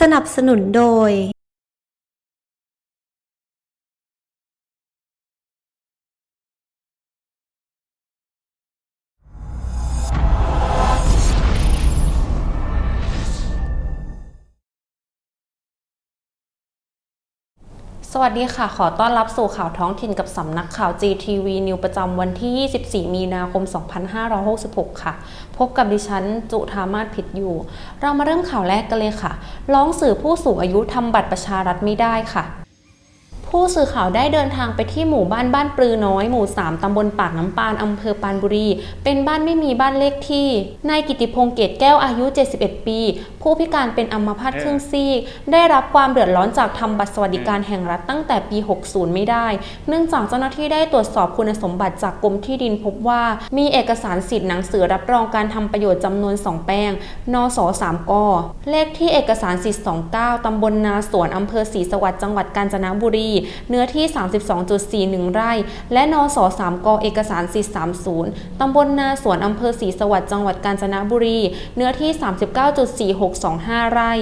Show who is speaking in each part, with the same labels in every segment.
Speaker 1: สนับสนุนโดย
Speaker 2: วัสดีค่ะ ขอต้อนรับสู่ข่าวท้องถิ่นกับสำนักข่าว GTV นิวประจำวันที่ 24 มีนาคม 2566 ค่ะ พบกับดิฉัน จุธามาศผิดอยู่ เรามาเริ่มข่าวแรกกันเลยค่ะ ร้องสื่อผู้สูงอายุทำบัตรประชารัฐไม่ได้ค่ะ ผู้สื่อข่าวได้เดินทางไปที่หมู่บ้านบ้านปลือน้อยหมู่ 3 ตำบลปากน้ำปาน อำเภอปานบุรี เป็นบ้านไม่มีบ้านเลขที่ นายกิติพงษ์เกตแก้วอายุ 71 ปี ผู้พิการเป็นอัมพาตครึ่งซีก ได้รับความเดือดร้อนจากทำบัตรสวัสดิการแห่งรัฐตั้งแต่ปี 60 ไม่ได้ เนื่องจากเจ้าหน้าที่ได้ตรวจสอบคุณสมบัติจากกรมที่ดินพบว่า มีเอกสารสิทธิ์หนังสือรับรองการทำประโยชน์จำนวน 2 แปลง นส3ก เลขที่เอกสารสิทธิ์ 29 ตำบลนาสวนอำเภอศรีสวัสดิ์จังหวัดกาญจนบุรีเนื้อที่ 32.41 ไร่ และนส3กเอกสารสิทธิ์30 ตำบลนาสวนอำเภอศรีสวัสดิ์จังหวัดกาญจนบุรี เนื้อที่ 39.4625 ไร่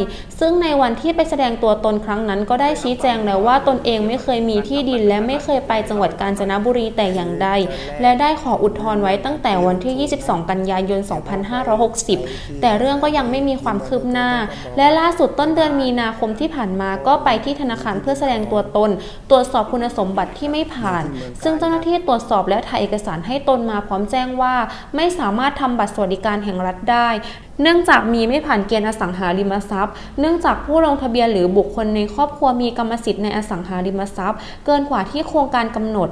Speaker 2: ซึ่งในวันที่ไปแสดงตัวตนครั้งนั้นก็ได้ชี้แจงแล้วว่าตนเองไม่เคยมีที่ดินและไม่เคยไปจังหวัดกาญจนบุรีแต่อย่างใด และได้ขออุทธรณ์ไว้ตั้งแต่วันที่ 22 กันยายน 2560 แต่เรื่องก็ยังไม่มีความคืบหน้า และล่าสุดต้นเดือนมีนาคมที่ผ่านมาก็ไปที่ธนาคารเพื่อแสดงตัวตนตรวจสอบคุณสมบัติที่ไม่ผ่าน ซึ่งเจ้าหน้าที่ตรวจสอบและถ่ายเอกสารให้ตนมาพร้อมแจ้งว่า ไม่สามารถทำบัตรสวัสดิการแห่งรัฐได้ เนื่องจากมีไม่ผ่านเกณฑ์อสังหาริมทรัพย์ เนื่องจากผู้ลงทะเบียนหรือบุคคลในครอบครัวมีกรรมสิทธิ์ในอสังหาริมทรัพย์ เกินกว่าที่โครงการกำหนด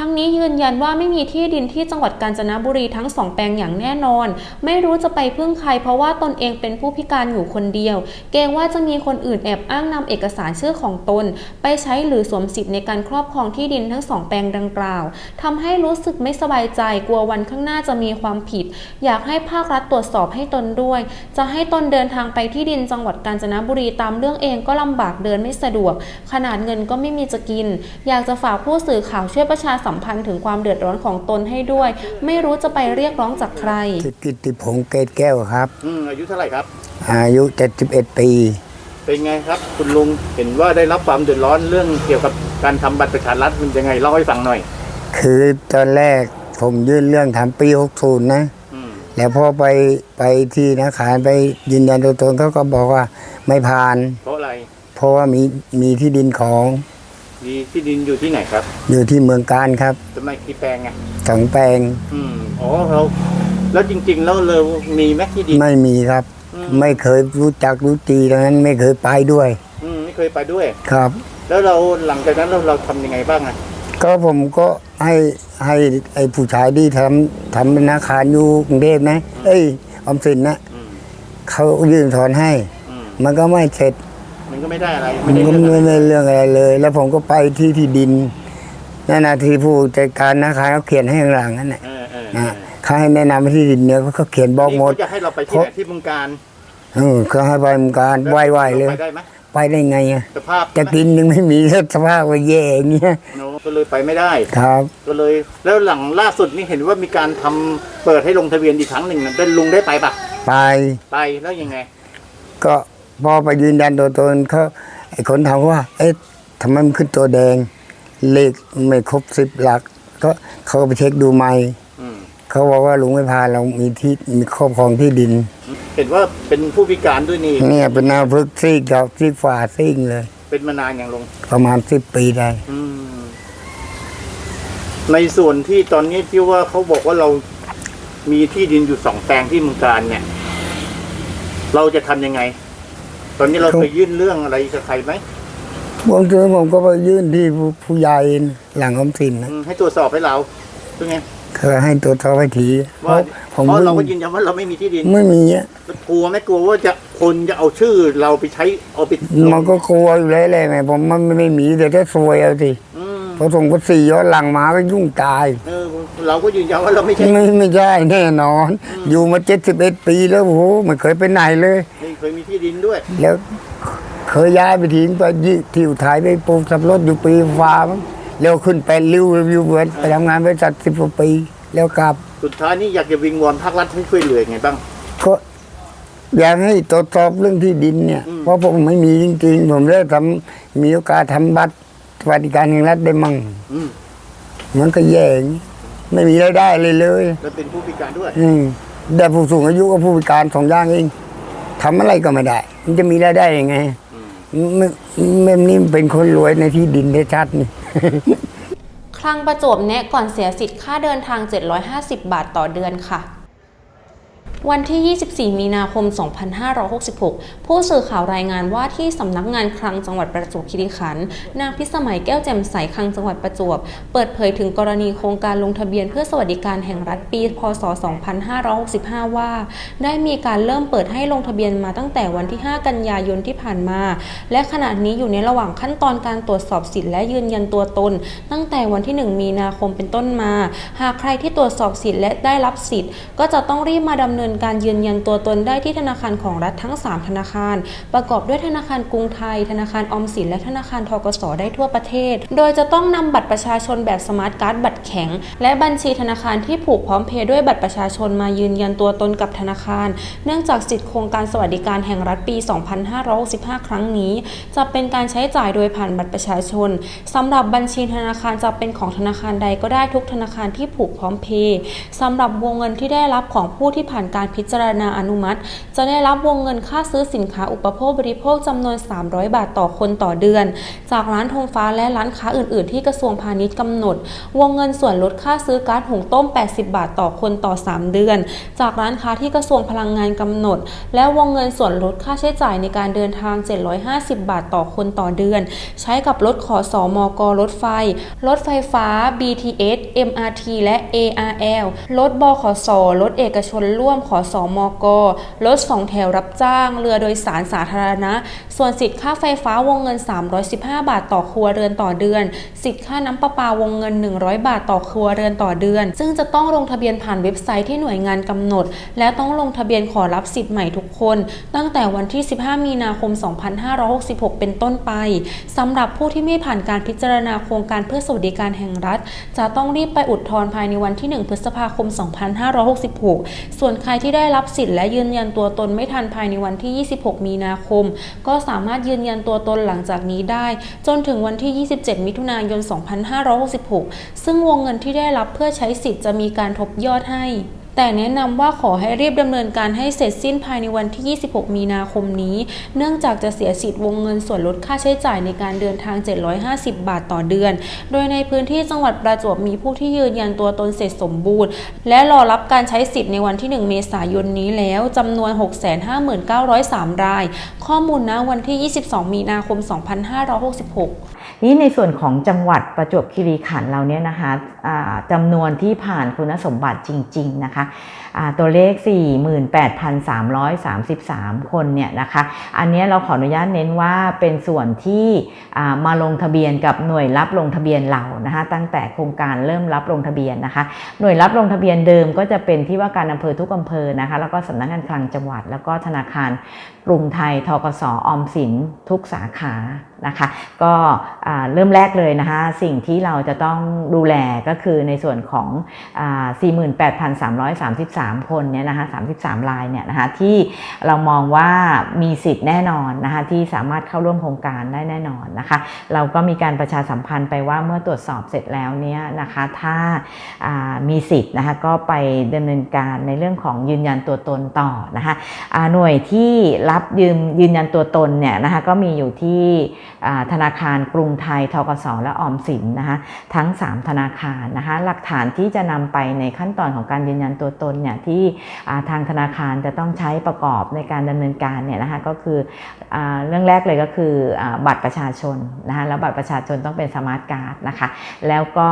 Speaker 2: ทั้งนี้ยืนยันว่าไม่มีที่ดินที่จังหวัดกาญจนบุรีทั้งสองแปลงอย่างแน่นอน ไม่รู้จะไปพึ่งใครเพราะว่าตนเองเป็นผู้พิการอยู่คนเดียว เกรงว่าจะมีคนอื่นแอบอ้างนำเอกสารชื่อของตน ไปใช้หรือสวมสิทธิ์ในการครอบครองที่ดินทั้งสองแปลงดังกล่าวทำให้รู้สึกไม่สบายใจกลัววันข้างหน้าจะมีความผิด อยากให้ภาครัฐตรวจสอบให้ตนด้วย จะให้ตนเดินทางไปที่ดินจังหวัดกาญจนบุรีตามเรื่องเองก็ลำบากเดินไม่สะดวก ขนาดเงินก็ไม่มีจะกิน อยากจะฝากผู้สื่อข่าวช่วยประชาสัมพันธ์ถึงความเดือดร้อนของตนให้ด้วย ไม่รู้จะไปเรียกร้องจากใคร
Speaker 3: ชื่อกิตติพงษ์เกตแก้วครับ
Speaker 4: อืมอายุเท่าไหร่ครับ
Speaker 3: อายุ 71 ปี
Speaker 4: เป็นไงครับ คุณลุงเห็นว่าได้รับความเดือดร้อนเรื่องเกี่ยวกับการทำบัตรประชารัฐมันยังไงเล่าให้ฟังหน่อย
Speaker 3: คือตอนแรกผมยื่นเรื่องทำปี 60 นะ
Speaker 4: อืม
Speaker 3: แล้วพอไปไปที่ธนาคารไปยืนยันตัวตนเขาก็บอกว่าไม่ผ่าน
Speaker 4: เพราะอะไร
Speaker 3: เพราะว่ามีมีที่ดินของ
Speaker 4: มีที่ดินอยู่ที่ไหนครับ
Speaker 3: อยู่ที่เมืองการครับ
Speaker 4: ทำไมกี่แปลงไง
Speaker 3: สองแปลง
Speaker 4: อืมอ๋อเราแล้วจริง ๆ แล้วเรามีไหมที่ดิน
Speaker 3: ไม่มีครับ
Speaker 4: อืม
Speaker 3: ไม่เคยรู้จักรู้จีดังนั้นไม่เคยไปด้วย
Speaker 4: อืมไม่เคยไปด้วย
Speaker 3: ครับ
Speaker 4: แล้วเราหลังจากนั้นเราเราทำยังไงบ้างอะ
Speaker 3: ก็ผมก็ให้ให้ไอ้ผู้ชายที่ทำทำธนาคารอยู่กรุงเทพนะ เอ้ยออมสินนะ
Speaker 4: อืม
Speaker 3: เขายื่นถอนให้
Speaker 4: อืม
Speaker 3: มันก็ไม่เสร็จ
Speaker 4: มันก็ไม่ได้อะไร
Speaker 3: มั
Speaker 4: ไม่
Speaker 3: น
Speaker 4: ได้
Speaker 3: ก็
Speaker 4: เรื่อง
Speaker 3: ไม่
Speaker 4: อะไร
Speaker 3: ได้เรื่องอะไรเลย แล้วผมก็ไปที่ที่ดินนั่นนาทีผู้จัดการธนาคารเขาเขียนให้ข้างหลังนั่นแหละ
Speaker 4: เออเออ
Speaker 3: นะเขาให้แนะนำที่ดินเนี่ยเขาเขียนบอกหมด
Speaker 4: เขาจะให้เราไปที่ไหนที่เมืองการ
Speaker 3: เออเขาให้ไปเหมือนการไหวๆเลย
Speaker 4: ไปได้ไหม
Speaker 3: ไปได้ไงอะ
Speaker 4: สภาพ
Speaker 3: จะกินยังไม่มีสภาพว่าแย่อย่างเงี้ย
Speaker 4: โน้ก็เลยไปไม่ได้
Speaker 3: ครับ
Speaker 4: ก็เลย แล้วหลังล่าสุดนี่เห็นว่ามีการทำเปิดให้ลงทะเบียนอีกครั้งหนึ่งนะได้ลุงได้ไปปะ
Speaker 3: ไป
Speaker 4: ไปแล้วยังไง
Speaker 3: ก็ พอไปยืนยันตัวตนเขาไอ้คนถามว่า เอ๊ะทำไมมันขึ้นตัวแดง เลขไม่ครบสิบหลัก ก็เขาก็ไปเช็คดูใหม่
Speaker 4: อืม
Speaker 3: เขาบอกว่าลุงไม่พาเรามีที่มีครอบครองที่ดิน
Speaker 4: เห็นว่าเป็นผู้พิการด้วยนี่
Speaker 3: เนี่ยเป็นนาพึกษ์ซีกกับซีกฝาซีกเลย
Speaker 4: เป็นมานานอย่างลง
Speaker 3: ประมาณสิบปีได้
Speaker 4: อืมในส่วนที่ตอนนี้ที่ว่าเขาบอกว่าเรามีที่ดินอยู่สองแปลงที่เมืองการเนี่ย เราจะทำยังไง ตอนนี้เรา
Speaker 3: ครับ
Speaker 4: ไปยื่นเรื่องอะไรกับใครไหม
Speaker 3: ผมเจอผมก็ไปยื่นที่ผู้ผู้ใหญ่หลังออมสินนะ
Speaker 4: อืมให้ตรวจสอบให้เราเป็นไง
Speaker 3: เขาให้ตัวจสอบให้ทีเพ
Speaker 4: ว่า
Speaker 3: ราะผม
Speaker 4: เพราะเราก็
Speaker 3: ไม่
Speaker 4: ยืนยันว่าเราไม่มีที่ดิน
Speaker 3: ไม่มีอะ
Speaker 4: กลัวไหมกลัวว่าจะคนจะเอาชื่อเราไปใช้เอาไป
Speaker 3: มันก็กลัวอยู่แล้วแหละไงผมมันไม่มีแต่ถ้าซวยเอาสิ
Speaker 4: อืม
Speaker 3: พอส่งภาษีย้อนหลังมาก็ยุ่งตาย
Speaker 4: เออเราก็ยืนยันว่าเราไม่ใช่
Speaker 3: ไม่ไม่ใช่แน่นอน อยู่มาเจ็ดสิบเอ็ดปีแล้วโอ้โหไม่เคยไปไหนเลย
Speaker 4: ไม่เคยมีที่ดินด้วย
Speaker 3: แล้วเคยย้ายไปทิ้งไปยี่ที่อุทัยไปปลูกสับปะรดอยู่ปีฟ้ามั้งแล้วขึ้นไปริ้วริ้วเวิร์ดไปทำงานบริษัทสิบกว่าปี แล้วกลับ
Speaker 4: สุดท้ายนี่อยากจะวิงวอนภาครัฐให้ช่วยเหลือยังไงบ้าง
Speaker 3: ก็อยากให้ตรวจสอบเรื่องที่ดินเนี่ย
Speaker 4: อืม
Speaker 3: เพราะผมไม่มีจริงๆ ผมเลยทำมีโอกาสทำบัตร สวัสดิการแห่งรัฐได้มั่ง
Speaker 4: อืม
Speaker 3: มันก็แย่อย่างนี้ไม่มีรายได้เลยเลย
Speaker 4: แล้วเป็นผู้พิการด้วย
Speaker 3: อืมแต่ผู้สูงอายุกับผู้พิการสองอย่างเองทำอะไรก็ไม่ได้ มันจะมีรายได้ยังไง
Speaker 4: อืม
Speaker 3: มันมันนี่เป็นคนรวยในที่ดินได้ชัดนี่
Speaker 2: คลังประจวบแนะก่อนเสียสิทธิ์ค่าเดินทาง 750 บาทต่อเดือนค่ะ วันที่ 24 มีนาคม 2566 ผู้สื่อข่าวรายงานว่าที่สำนักงานคลังจังหวัดประจวบคีรีขันธ์นางพิสมัยแก้วแจ่มใสคลังจังหวัดประจวบ เปิดเผยถึงกรณีโครงการลงทะเบียนเพื่อสวัสดิการแห่งรัฐปี พศ 2565 ว่า ได้มีการเริ่มเปิดให้ลงทะเบียนมาตั้งแต่วันที่ 5 กันยายนที่ผ่านมา และขณะนี้อยู่ในระหว่างขั้นตอนการตรวจสอบสิทธิ์และยืนยันตัวตน ตั้งแต่วันที่ 1 มีนาคมเป็นต้นมา หากใครที่ตรวจสอบสิทธิ์และได้รับสิทธิ์ ก็จะต้องรีบมาดำเนินการยืนยันตัวตนได้ที่ธนาคารของรัฐทั้ง 3 ธนาคาร ประกอบด้วยธนาคารกรุงไทย ธนาคารออมสินและธนาคารทกสได้ทั่วประเทศ โดยจะต้องนำบัตรประชาชนแบบสมาร์ทการ์ดบัตรแข็ง และบัญชีธนาคารที่ผูกพร้อมเพย์ด้วยบัตรประชาชนมายืนยันตัวตนกับธนาคาร เนื่องจากสิทธิโครงการสวัสดิการแห่งรัฐปี 2565 ครั้งนี้ จะเป็นการใช้จ่ายโดยผ่านบัตรประชาชนสำหรับบัญชีธนาคารจะเป็นของธนาคารใดก็ได้ทุกธนาคารที่ผูกพร้อมเพย์สำหรับวงเงินที่ได้รับของผู้ที่ผ่านการพิจารณาอนุมัติ จะได้รับวงเงินค่าซื้อสินค้าอุปโภคบริโภคจำนวน 300 บาทต่อคนต่อเดือน จากร้านธงฟ้าและร้านค้าอื่น ๆ ที่กระทรวงพาณิชย์กำหนด วงเงินส่วนลดค่าซื้อก๊าซหุงต้ม 80 บาทต่อคนต่อ 3 เดือน จากร้านค้าที่กระทรวงพลังงานกำหนด และวงเงินส่วนลดค่าใช้จ่ายในการเดินทาง 750 บาทต่อคนต่อเดือน ใช้กับรถขอสอมกรถไฟ รถไฟฟ้า BTS MRT และ ARL รถบขสรถเอกชนร่วมขอสอมกรถสองแถวรับจ้าง เรือโดยสารสาธารณะ ส่วนสิทธิ์ค่าไฟฟ้าวงเงิน 315 บาทต่อครัวเรือนต่อเดือน สิทธิ์ค่าน้ำประปาวงเงิน 100 บาทต่อครัวเรือนต่อเดือน ซึ่งจะต้องลงทะเบียนผ่านเว็บไซต์ที่หน่วยงานกำหนด และต้องลงทะเบียนขอรับสิทธิ์ใหม่ทุกคน ตั้งแต่วันที่ 15 มีนาคม 2566 เป็นต้นไปสำหรับผู้ที่ไม่ผ่านการพิจารณาโครงการเพื่อสวัสดิการแห่งรัฐ จะต้องรีบไปอุดทนภายในวันที่ 1 พฤษภาคม 2566 ส่วนใครที่ได้รับสิทธิ์และยืนยันตัวตนไม่ทันภายในวันที่ 26 มีนาคม ก็สามารถยืนยันตัวตนหลังจากนี้ได้ จนถึงวันที่ 27 มิถุนายน 2566 ซึ่งวงเงินที่ได้รับเพื่อใช้สิทธิ์จะมีการทบยอดให้ แต่แนะนำว่าขอให้รีบดำเนินการให้เสร็จสิ้นภายในวันที่ 26 มีนาคมนี้ เนื่องจากจะเสียสิทธิ์วงเงินส่วนลดค่าใช้จ่ายในการเดินทาง 750 บาทต่อเดือน โดยในพื้นที่จังหวัดประจวบมีผู้ที่ยืนยันตัวตนเสร็จสมบูรณ์ และรอรับการใช้สิทธิ์ในวันที่ 1 เมษายนนี้แล้วจำนวน 659,003 ราย ข้อมูลณวันที่ 22 มีนาคม 2566
Speaker 1: นี่ในส่วนของจังหวัดประจวบคีรีขันธ์เราเนี่ยนะคะจำนวนที่ผ่านคุณสมบัติจริง ๆ นะคะ ตัวเลข 48,333 คนเนี่ยนะคะ อันนี้เราขออนุญาตเน้นว่าเป็นส่วนที่มาลงทะเบียนกับหน่วยรับลงทะเบียนเรานะคะ ตั้งแต่โครงการเริ่มรับลงทะเบียนนะคะ หน่วยรับลงทะเบียนเดิมก็จะเป็นที่ว่าการอำเภอทุกอำเภอนะคะ แล้วก็สำนักงานคลังจังหวัด แล้วก็ธนาคารกรุงไทยทกสออมสินทุกสาขานะคะ ก็เริ่มแรกเลยนะคะ สิ่งที่เราจะต้องดูแลก็คือในส่วนของอ่า48,333 คนเนี่ยนะคะ33 รายเนี่ยนะคะที่เรามองว่ามีสิทธิ์แน่นอนนะคะที่สามารถเข้าร่วมโครงการได้แน่นอนนะคะ เราก็มีการประชาสัมพันธ์ไปว่าเมื่อตรวจสอบเสร็จแล้วเนี่ยนะคะถ้ามีสิทธิ์นะคะก็ไปดำเนินการในเรื่องของยืนยันตัวตนต่อนะคะหน่วยที่รับยืมยืนยันตัวตนเนี่ยนะคะก็มีอยู่ที่ธนาคารกรุงไทยทกสและออมสินนะคะทั้ง 3 ธนาคารนะคะหลักฐานที่จะนำไปในขั้นตอนของการยืนยันตัวตนเนี่ยที่ทางธนาคารจะต้องใช้ประกอบในการดำเนินการเนี่ยนะคะก็คืออเรื่องแรกเลยก็คืออบัตรประชาชนนะคะแล้วบัตรประชาชนต้องเป็นสมาร์ทการ์ดนะคะแล้วก็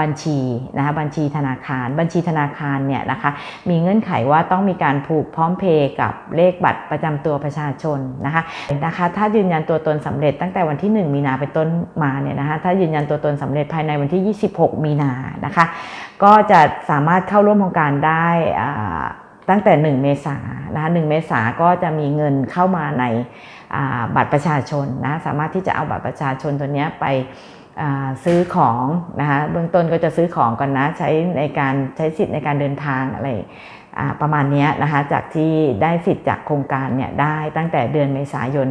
Speaker 1: บัญชีนะคะบัญชีธนาคาร บัญชีธนาคารเนี่ยนะคะมีเงื่อนไขว่าต้องมีการผูกพร้อมเพย์กับเลขบัตรประจำตัวประชาชนนะคะนะคะถ้ายืนยันตัวตนสำเร็จตั้งแต่วันที่ 1 มีนาเป็นต้นมาเนี่ยนะคะถ้ายืนยันตัวตนสำเร็จภายในวันที่ 26 มีนานะคะ ก็จะสามารถเข้าร่วมโครงการได้ตั้งแต่ 1 เมษายนนะคะ1เมษาก็จะมีเงินเข้ามาในาบัตรประชาชนนะสามารถที่จะเอาบัตรประชาชนตัวนี้ไปซื้อของนะคะเบื้องต้นก็จะซื้อของก่อนนะใช้ในการใช้สิทธิ์ในการเดินทางอะไรประมาณนี้นะคะจากที่ได้สิทธิ์จากโครงการเนี่ยได้ตั้งแต่เดือนเมษายน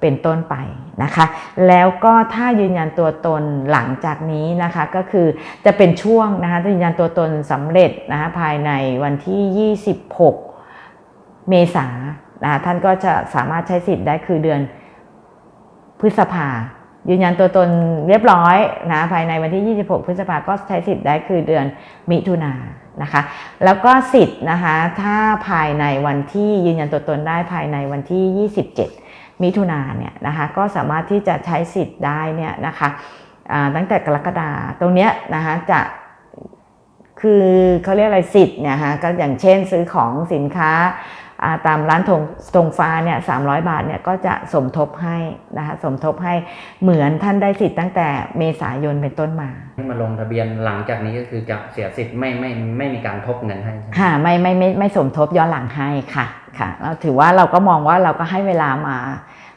Speaker 1: เป็นต้นไปนะคะ แล้วก็ถ้ายืนยันตัวตนหลังจากนี้นะคะก็คือจะเป็นช่วงนะคะยืนยันตัวตนสำเร็จนะคะภายในวันที่ 26 เมษานะท่านก็จะสามารถใช้สิทธิ์ได้คือเดือนพฤษภายืนยันตัวตนเรียบร้อยนะภายในวันที่ 26 พฤษภาก็ใช้สิทธิ์ได้คือเดือนมิถุนายนนะคะ แล้วก็สิทธิ์นะคะถ้าภายในวันที่ยืนยันตัวตนได้ภายในวันที่ 27 มิถุนายนเนี่ยนะคะก็สามารถที่จะใช้สิทธิ์ได้เนี่ยนะคะอ่าตั้งแต่กรกฎาตรงเนี้ยนะคะจะคือเขาเรียกอะไรสิทธิ์เนี่ยฮะก็อย่างเช่นซื้อของสินค้าอ่าตามร้านธงธงฟ้าเนี่ยสามบาทเนี่ยก็จะสมทบให้นะคะสมทบให้เหมือนท่านได้สิทธิ์ตั้งแต่เมษายนเป็นต้นมา
Speaker 5: มาลงทะเบียนหลังจากนี้ก็คือจะเสียสิทธิ์ไม่ไม่ไม่มีการทบเงินให้ใช่ไหม
Speaker 1: ค่ะไม่ไม่ไม่ไม่สมทบย้อนหลังให้ค่ะค่ะเราถือว่าเราก็มองว่าเราก็ให้เวลามา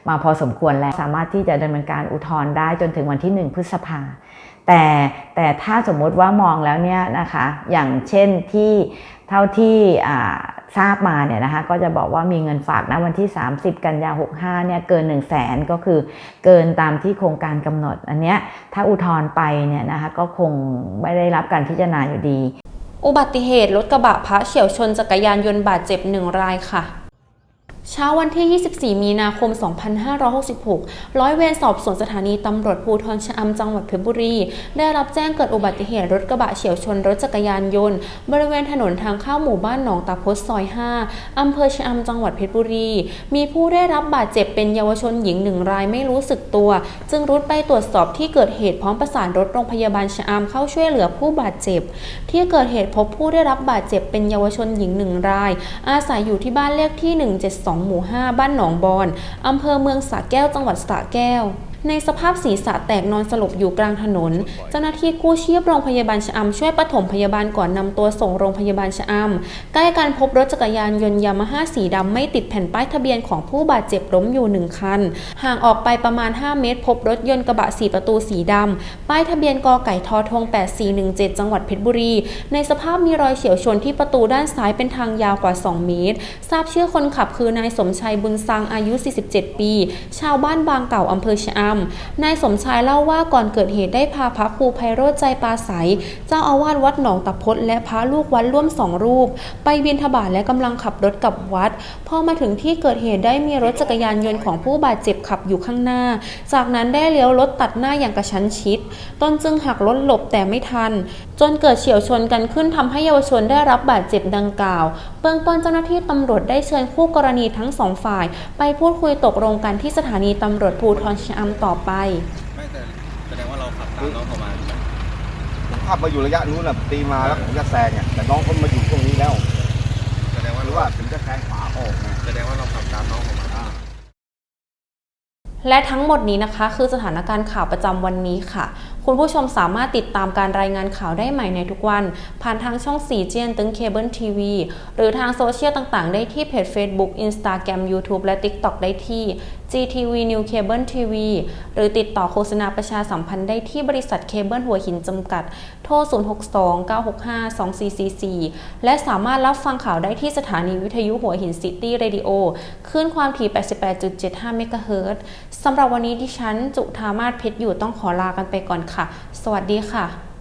Speaker 1: มาพอสมควรแล้ว สามารถที่จะดำเนินการอุทธรณ์ได้จนถึงวันที่ 1 พฤษภาแต่แต่ถ้าสมมุติว่ามองแล้วเนี่ยนะคะอย่างเช่นที่เท่าที่ทราบมาเนี่ยนะคะก็จะบอกว่ามีเงินฝากนะวันที่ 30 กันยา 65เนี่ยเกิน 1 0 0 0 0แสนก็คือเกินตามที่โครงการกำหนด อันเนี้ยถ้าอุทธรณ์ไปเนี่ยนะคะก็คงไม่ได้รับการพิจารณาอยู่ดี
Speaker 2: อุบัติเหตุรถกระบะพระเฉียวชนจักรยานยนต์บาดเจ็บหนึ่งรายค่ะ เช้าวันที่ 24 มีนาคม 2566 ร้อยเวรสอบสวนสถานีตำรวจภูธรชะอำจังหวัดเพชรบุรี ได้รับแจ้งเกิดอุบัติเหตุรถกระบะเฉียวชนรถจักรยานยนต์ บริเวณถนนทางเข้าหมู่บ้านหนองตาพดซอย 5 อำเภอชะอำจังหวัดเพชรบุรี มีผู้ได้รับบาดเจ็บเป็นเยาวชนหญิงหนึ่งรายไม่รู้สึกตัว จึงรุดไปตรวจสอบที่เกิดเหตุพร้อมประสานรถโรงพยาบาลชะอำเข้าช่วยเหลือผู้บาดเจ็บ ที่เกิดเหตุพบผู้ได้รับบาดเจ็บเป็นเยาวชนหญิงหนึ่งราย อาศัยอยู่ที่บ้านเลขที่ 172หมู่ 5 บ้านหนองบอนอำเภอเมืองสระแก้วจังหวัดสระแก้ว ในสภาพศีรษะแตกนอนสลบอยู่กลางถนน เจ้าหน้าที่กู้ชีพโรงพยาบาลชะอำช่วยปฐมพยาบาลก่อนนำตัวส่งโรงพยาบาลชะอำใกล้กันพบรถจักรยานยนต์ยามาฮ่าสีดำไม่ติดแผ่นป้ายทะเบียนของผู้บาดเจ็บล้มอยู่หนึ่งคัน ห่างออกไปประมาณ 5 เมตร พบรถยนต์กระบะสีประตูสีดำป้ายทะเบียนกอไก่ทอทง 8417 จังหวัดเพชรบุรี ในสภาพมีรอยเฉียวชนที่ประตูด้านซ้ายเป็นทางยาวกว่า 2 เมตร ทราบชื่อคนขับคือนายสมชัยบุญซังอายุ 47 ปี ชาวบ้านบางเก่าอำเภอชะอำนายสมชายเล่าว่าก่อนเกิดเหตุได้พาพระครูไพโรจน์ใจปาใสเจ้าอาวาสวัดหนองตะพดและพระลูกวัดร่วมสองรูป ไปบิณฑบาตและกำลังขับรถกลับวัด พอมาถึงที่เกิดเหตุได้มีรถจักรยานยนต์ของผู้บาดเจ็บขับอยู่ข้างหน้า จากนั้นได้เลี้ยวรถตัดหน้าอย่างกระชั้นชิด ต้นจึงหักรถหลบแต่ไม่ทัน จนเกิดเฉียวชนกันขึ้นทำให้เยาวชนได้รับบาดเจ็บดังกล่าว เบื้องต้นเจ้าหน้าที่ตำรวจได้เชิญคู่กรณีทั้งสองฝ่าย ไปพูดคุยตกลงกันที่สถานีตำรวจภูธรชะอำต่อไป
Speaker 6: ไม่แต่แสดงว่าเราขับตามน้องเขามาใช่ไหม
Speaker 7: ผมขับมาอยู่ระยะนู้นน่ะตีมาแล้วผมจะแซงอะแต่น้องเขามาอยู่ตรงนี้แล้ว
Speaker 6: แสดงว่า
Speaker 7: หรือว่าถึงจะแซงขวาออกไง
Speaker 6: แสดงว่าเราขับตามน้องเขามา
Speaker 2: และทั้งหมดนี้นะคะ คือสถานการณ์ข่าวประจำวันนี้ค่ะ คุณผู้ชมสามารถติดตามการรายงานข่าวได้ใหม่ในทุกวัน ผ่านทางช่อง4เจียนตึงเคเบิลทีวีหรือทางโซเชียลต่างๆ ได้ที่เพจ Facebook Instagram YouTube และ TikTok ได้ที่ GTV New Cable TV หรือติดต่อโฆษณาประชาสัมพันธ์ได้ที่บริษัทเคเบิลหัวหินจำกัด โทร 062-965-2444 และสามารถรับฟังข่าวได้ที่สถานีวิทยุหัวหินซิตี้เรดิโอคลื่นความถี่ 88.75 เมกะเฮิรตซ์สำหรับวันนี้ดิฉัน จุธามาศเพชรอยู่ต้องขอลากันไปก่อนค่ะ สวัสดีค่ะ